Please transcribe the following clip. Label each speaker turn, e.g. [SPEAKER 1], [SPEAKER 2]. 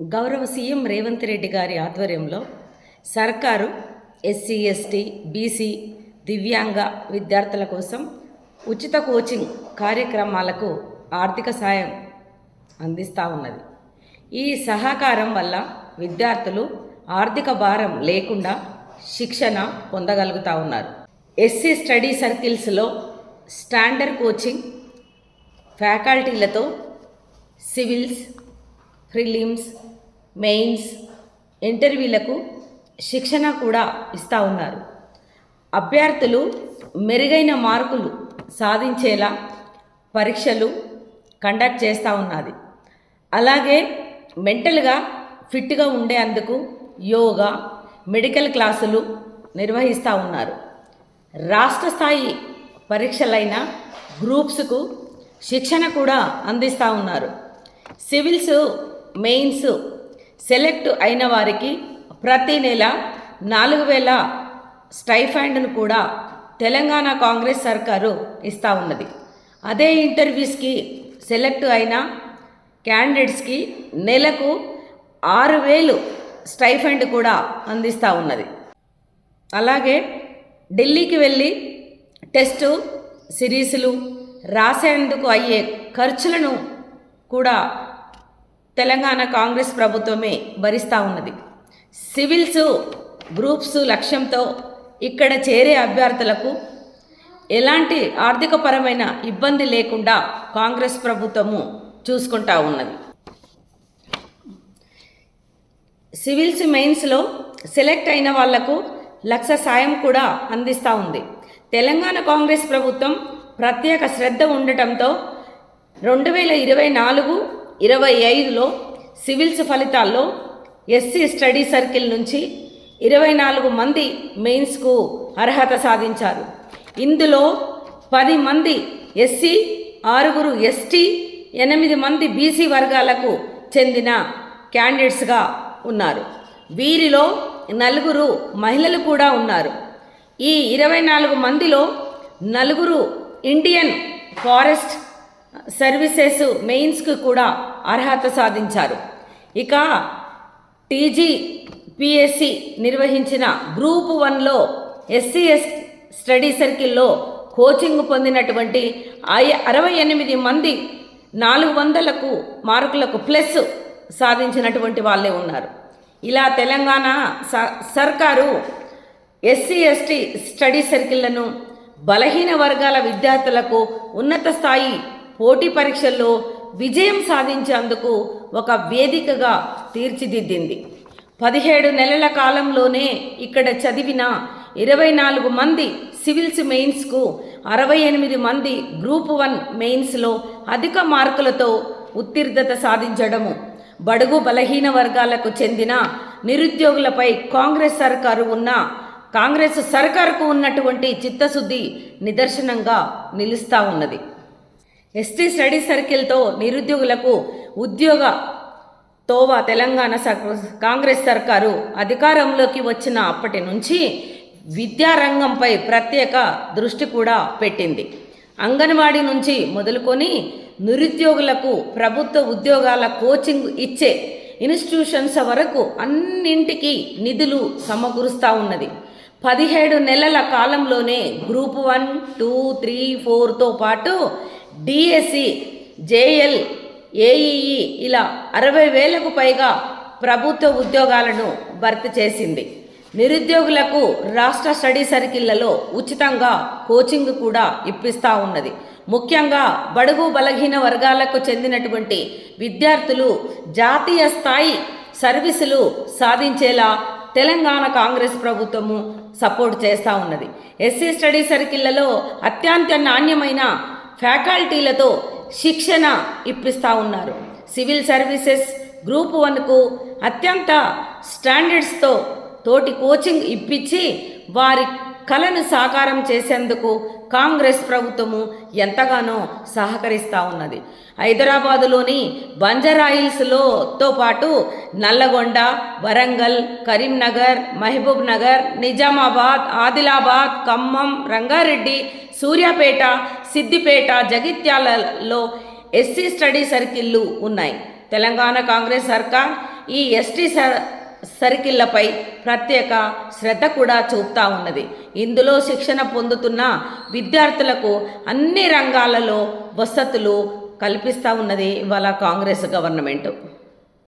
[SPEAKER 1] గౌరవ సీఎం రేవంత్ రెడ్డి గారి ఆధ్వర్యంలో సర్కారు ఎస్సీ ఎస్టీ బీసీ దివ్యాంగ విద్యార్థుల కోసం ఉచిత కోచింగ్ కార్యక్రమాలకు ఆర్థిక సాయం అందిస్తూ ఉన్నది. ఈ సహకారం వల్ల విద్యార్థులు ఆర్థిక భారం లేకుండా శిక్షణ పొందగలుగుతూ ఉన్నారు. ఎస్సీ స్టడీ సర్కిల్స్లో స్టాండర్డ్ కోచింగ్ ఫ్యాకల్టీలతో సివిల్స్ ప్రిలిమ్స్ మెయిన్స్ ఇంటర్వ్యూలకు శిక్షణ కూడా ఇస్తూ ఉన్నారు. అభ్యర్థులు మెరుగైన మార్కులు సాధించేలా పరీక్షలు కండక్ట్ చేస్తూ ఉన్నది. అలాగే మెంటల్గా ఫిట్గా ఉండేందుకు యోగా మెడికల్ క్లాసులు నిర్వహిస్తూ ఉన్నారు. రాష్ట్ర స్థాయి పరీక్షలైన గ్రూప్స్కు శిక్షణ కూడా అందిస్తూ ఉన్నారు. సివిల్స్ మెయిన్స్ సెలెక్ట్ అయిన వారికి ప్రతి నెల నాలుగు వేల స్టైఫండ్ను కూడా తెలంగాణ కాంగ్రెస్ సర్కారు ఇస్తూ ఉన్నది. అదే ఇంటర్వ్యూస్కి సెలెక్ట్ అయిన క్యాండిడేట్స్కి నెలకు ఆరు వేలు స్టైఫండ్ కూడా అందిస్తూ ఉన్నది. అలాగే ఢిల్లీకి వెళ్ళి టెస్టు సిరీస్లు రాసేందుకు అయ్యే ఖర్చులను కూడా తెలంగాణ కాంగ్రెస్ ప్రభుత్వమే భరిస్తూ ఉన్నది. సివిల్స్ గ్రూప్స్ లక్ష్యంతో ఇక్కడ చేరే అభ్యర్థులకు ఎలాంటి ఆర్థికపరమైన ఇబ్బంది లేకుండా కాంగ్రెస్ ప్రభుత్వము చూసుకుంటా ఉన్నది. సివిల్స్ మెయిన్స్లో సెలెక్ట్ అయిన వాళ్ళకు లక్ష సాయం కూడా అందిస్తూ ఉంది. తెలంగాణ కాంగ్రెస్ ప్రభుత్వం ప్రత్యేక శ్రద్ధ ఉండటంతో రెండు వేల ఇరవై నాలుగు ఇరవై ఐదులో సివిల్స్ ఫలితాల్లో ఎస్సీ స్టడీ సర్కిల్ నుంచి ఇరవై నాలుగు మంది మెయిన్స్కు అర్హత సాధించారు. ఇందులో పది మంది ఎస్సీ ఆరుగురు ఎస్టీ ఎనిమిది మంది బీసీ వర్గాలకు చెందిన క్యాండిడేట్స్గా ఉన్నారు. వీరిలో నలుగురు మహిళలు కూడా ఉన్నారు. ఈ ఇరవై నాలుగు మందిలో నలుగురు ఇండియన్ ఫారెస్ట్ సర్వీసెస్ మెయిన్స్కు కూడా అర్హత సాధించారు. ఇక టీజీ పిఎస్సి నిర్వహించిన గ్రూప్ వన్లో ఎస్సీఎస్ స్టడీ సర్కిల్లో కోచింగ్ పొందినటువంటి ఐ- అరవై ఎనిమిది మంది నాలుగు వందలకు మార్కులకు ప్లస్ సాధించినటువంటి వాళ్ళే ఉన్నారు. ఇలా తెలంగాణ స- సర్కారు ఎస్సీ ఎస్టీ స్టడీ సర్కిళ్ళను బలహీన వర్గాల విద్యార్థులకు ఉన్నత స్థాయి పోటీ పరీక్షల్లో విజయం సాధించేందుకు ఒక వేదికగా తీర్చిదిద్దింది. పదిహేడు నెలల కాలంలోనే ఇక్కడ చదివిన ఇరవై నాలుగు మంది సివిల్స్ మెయిన్స్కు అరవై ఎనిమిది మంది గ్రూప్ వన్ మెయిన్స్లో అధిక మార్కులతో ఉత్తీర్ణత సాధించడము బడుగు బలహీన వర్గాలకు చెందిన నిరుద్యోగులపై కాంగ్రెస్ సర్కారు ఉన్న కాంగ్రెస్ సర్కారుకు ఉన్నటువంటి చిత్తశుద్ధి నిదర్శనంగా నిలుస్తూ ఉన్నది. ఎస్టీ స్టడీ సర్కిల్తో నిరుద్యోగులకు ఉద్యోగ తోవ తెలంగాణ సర్- కాంగ్రెస్ సర్కారు అధికారంలోకి వచ్చిన అప్పటి నుంచి విద్యారంగంపై ప్రత్యేక దృష్టి కూడా పెట్టింది. అంగన్వాడీ నుంచి మొదలుకొని నిరుద్యోగులకు ప్రభుత్వ ఉద్యోగాల కోచింగ్ ఇచ్చే ఇన్స్టిట్యూషన్స్ వరకు అన్నింటికీ నిధులు సమకూరుస్తూ ఉన్నది. పదిహేడు నెలల కాలంలోనే గ్రూప్ వన్ టూ త్రీ ఫోర్తో పాటు డిఎస్సి జేఎల్ ఏఈఈ ఇలా అరవై వేలకు పైగా ప్రభుత్వ ఉద్యోగాలను భర్తీ చేసింది. నిరుద్యోగులకు రాష్ట్ర స్టడీ సర్కిళ్ళలో ఉచితంగా కోచింగ్ కూడా ఇప్పిస్తూ ఉన్నది. ముఖ్యంగా బడుగు బలహీన వర్గాలకు చెందినటువంటి విద్యార్థులు జాతీయ స్థాయి సర్వీసులు సాధించేలా తెలంగాణ కాంగ్రెస్ ప్రభుత్వము సపోర్ట్ చేస్తూ ఉన్నది. ఎస్సీ స్టడీ సర్కిళ్ళలో అత్యంత నాణ్యమైన ఫ్యాకల్టీలతో శిక్షణ ఇప్పిస్తూ ఉన్నారు. సివిల్ సర్వీసెస్ గ్రూప్ వన్కు అత్యంత స్టాండర్డ్స్తో తోటి కోచింగ్ ఇప్పించి వారి కళను సాకారం చేసేందుకు కాంగ్రెస్ ప్రభుత్వము ఎంతగానో సహకరిస్తూ ఉన్నది. హైదరాబాదులోని బంజరాయిల్స్లోతో పాటు నల్లగొండ వరంగల్ కరీంనగర్ మహబూబ్ నగర్ నిజామాబాద్ ఆదిలాబాద్ ఖమ్మం రంగారెడ్డి సూర్యాపేట సిద్దిపేట జగిత్యాలలో ఎస్సీ స్టడీ సర్కిళ్ళు ఉన్నాయి. తెలంగాణ కాంగ్రెస్ సర్కార్ ఈ ఎస్టీ సర్కిళ్ళపై ప్రత్యేక శ్రద్ధ కూడా చూపుతా ఉన్నది. ఇందులో శిక్షణ పొందుతున్న విద్యార్థులకు అన్ని రంగాలలో వసతులు కల్పిస్తూ ఉన్నది ఇవాళ కాంగ్రెస్ గవర్నమెంట్.